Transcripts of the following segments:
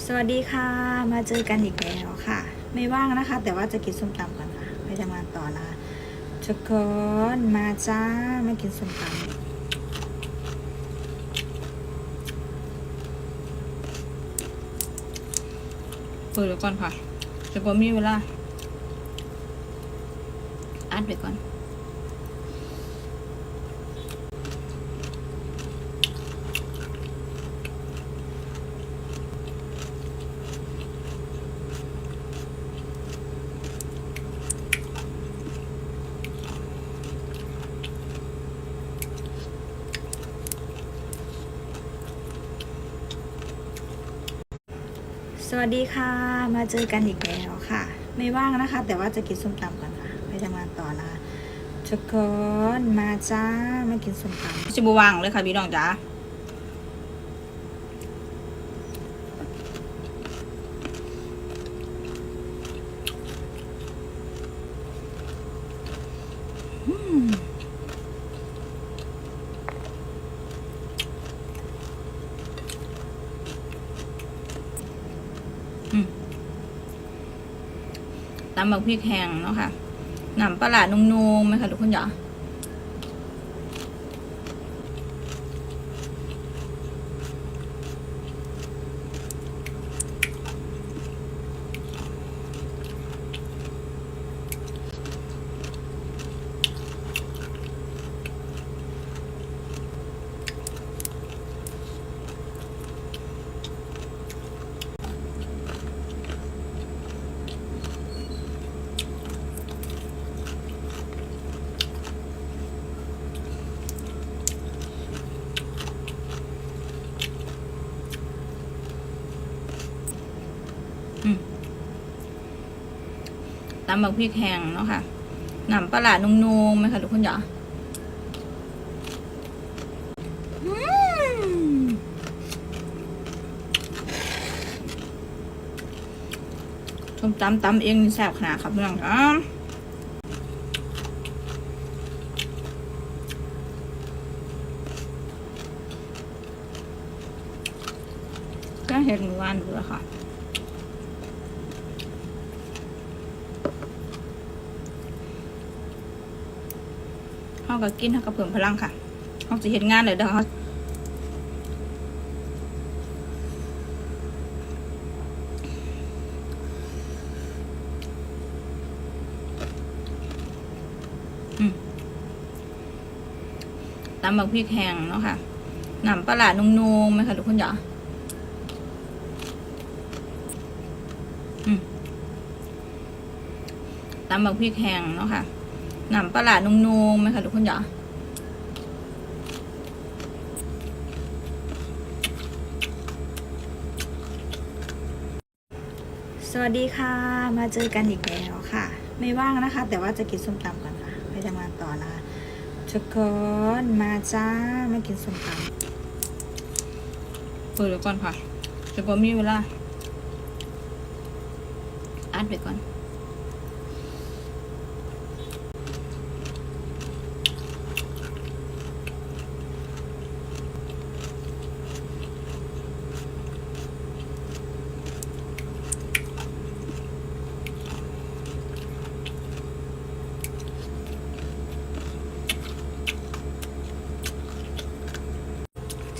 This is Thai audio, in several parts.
สวัสดีค่ะ มาเจอกันอีกแล้วค่ะ ไม่ว่างนะคะ แต่ว่าจะกินส้มตำก่อนค่ะไปทำงานต่อนะทุกคนมาจ้ามากินส้มตำเปิดไว้ก่อนค่ะจะก็มีเวลาอัดไว้ก่อน สวัสดีค่ะ มาเจอกันอีกแล้วค่ะ ไม่ว่างนะคะ แต่ว่าจะกินส้มตำก่อนค่ะไปทำงานต่อนะคะทุกคนมาจ้ามากินส้มตำชิบวางเลยค่ะพี่น้องจ้า ตำบักพริกแห้งเนาะค่ะหนำปลาหลาดนุ่มๆไหมคะทุกคนเหรอ ตำบักพริกแห้งเนาะค่ะหนำปลาหลาดนุ่มๆไหมคะทุกคนจ๋าอืมส้มตำตำเองนี่แซ่บขนาดครับเพี่น้องจ้าก็เห็นหมู่บ้านดูแล้วค่ะ เขาก็กินเขาก็เพิ่มพลังค่ะเขาจะเห็นงานเลยเด้อเขาตำบักพริกแห้งเนาะค่ะหนำปลาหลาดนุ่มๆไหมคะทุกคนจ๋าอืมตำบักพริกแห้งเนาะค่ะ หนำปลาหลาดนุ่มๆไหมคะทุกคนจ๋าสวัสดีค่ะ มาเจอกันอีกแล้วค่ะ ไม่ว่างนะคะ แต่ว่าจะกินส้มตำก่อนค่ะ ไปทำงานต่อนะคะทุกคนมาจ้ามากินส้มตำเปิดไว้ก่อนค่ะจะก็มีเวลาอัดไว้ก่อน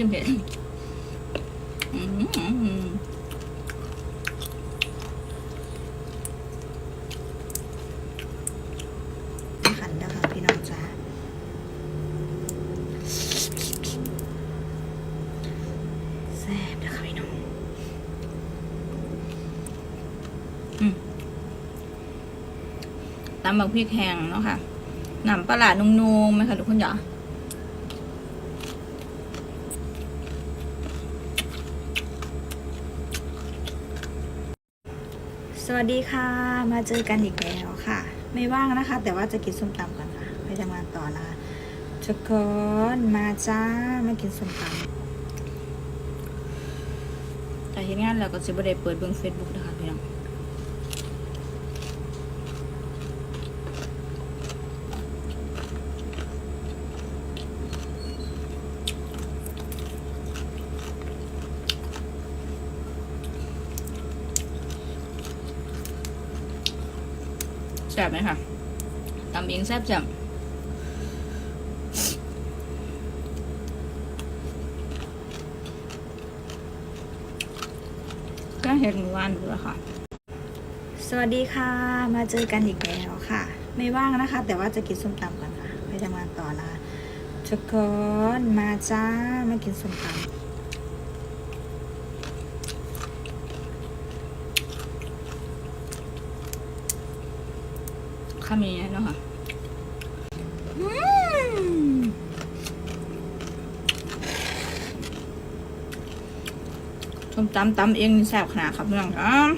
ชิมเผ็ดอืมขันนะคะพี่น้องจ้าแซ่บนะคะพี่น้องตำบักพริกแห้งเนาะค่ะหนำปลาหลาดนุ่มๆไหมคะทุกคนจ๋าส วัสดีค่ะ มาเจอกันอีกแล้วค่ะ ไม่ว่างนะคะ แต่ว่าจะกินส้มตำก่อนค่ะไปทำงานต่อนะคะทุกคนมาจ้ามากินส้มตำแต่เห็นงานแล้วก็จะไม่ได้เปิดเบื้องเฟซบุ๊กนะคะพี่น้อง ซ่บไหมคะตำเองแซ่บจังก็เห็นหมูหวานดูแล้วค่ะ สวัสดีค่ะ มาเจอกันอีกแล้วค่ะ ไม่ว่างนะคะ แต่ว่าจะกินส้มตำกันค่ะ ไปทำงานต่อนะคะทุกคนมาจ้า มากินส้มตำ ข้ามีเนาะค่ะอืมตำตำเองแซ่บขนาดครับเพื่อนครับ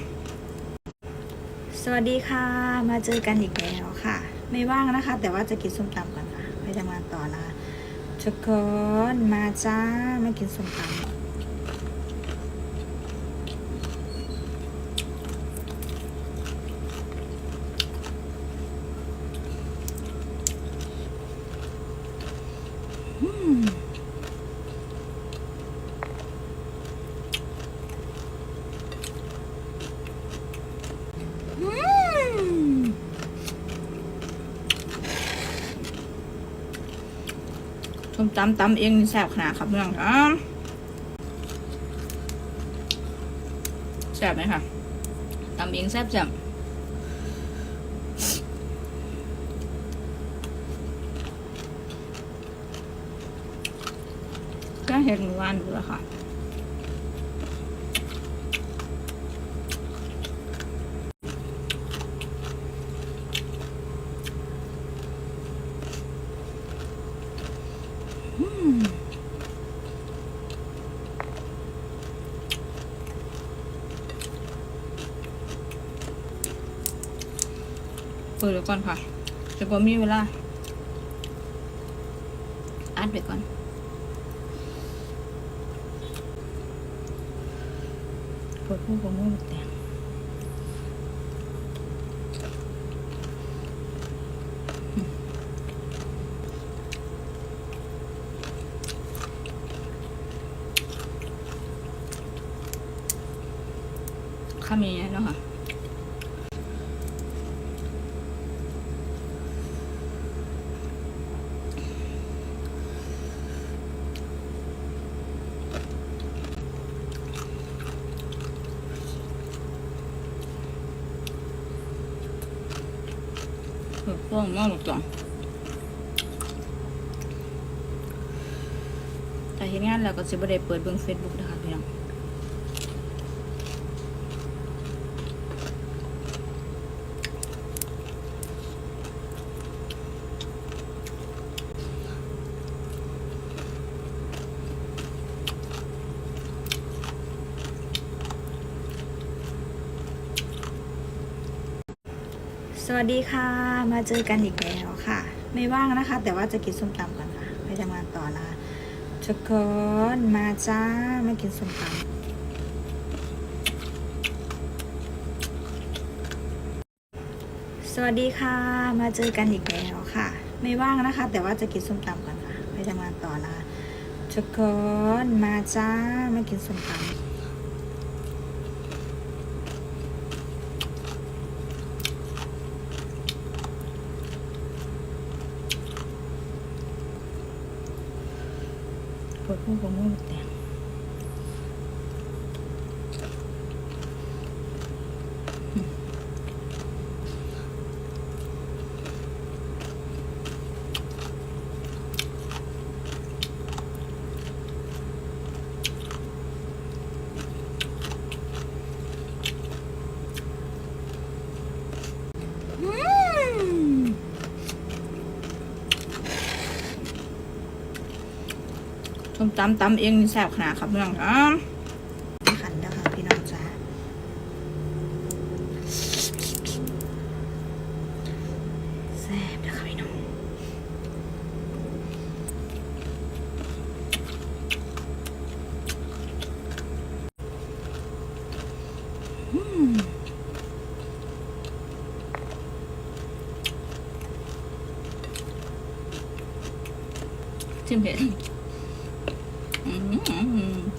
สวัสดีค่ะ มาเจอกันอีกแล้วค่ะ ไม่ว่างนะคะ แต่ว่าจะกินส้มตำกันค่ะไปทำงานต่อนะคะทุกคนมาจ้ามากินส้มตำ อืม ส้มตำตำเองนี่แซ่บขนาดครับเพื่อนครับแซ่บไหมคะตำเองแซ่บแซ่บก็เห็นหมูหวานดูแล้วค่ะ เปิดไว้ก่อนค่ะจะบ่มีเวลาอัดไว้ก่อนเปิดผู้ประมูลแต่งข้ามีเนาะค่ะ เปิดพ่วงมากหมดก่อนแต่เห็นงานแล้วก็จะไม่ได้เปิดเบิ่งเฟซบุ๊กนะคะพี่น้อง วัสดีค่ะ มาเจอกันอีกแล้วค่ะ ไม่ว่างนะคะ แต่ว่าจะกินส้มตำกันค่ะไปทำงานต่อนะทุกคนมาจ้ามากินส้มตำสวัสดีค่ะ มาเจอกันอีกแล้วค่ะ ไม่ว่างนะคะ แต่ว่าจะกินส้มตำกันค่ะไปทำงานต่อนะคะทุกคนมาจ้ามากินส้มตำ ปิดผู้ประมูลแต่งส้มตำตำเองนี่แซ่บขนาดครับเพื่อนครับขันนะคะพี่น้องจ้าแซ่บนะคะพี่น้องอืมชิมเผ็ด 嗯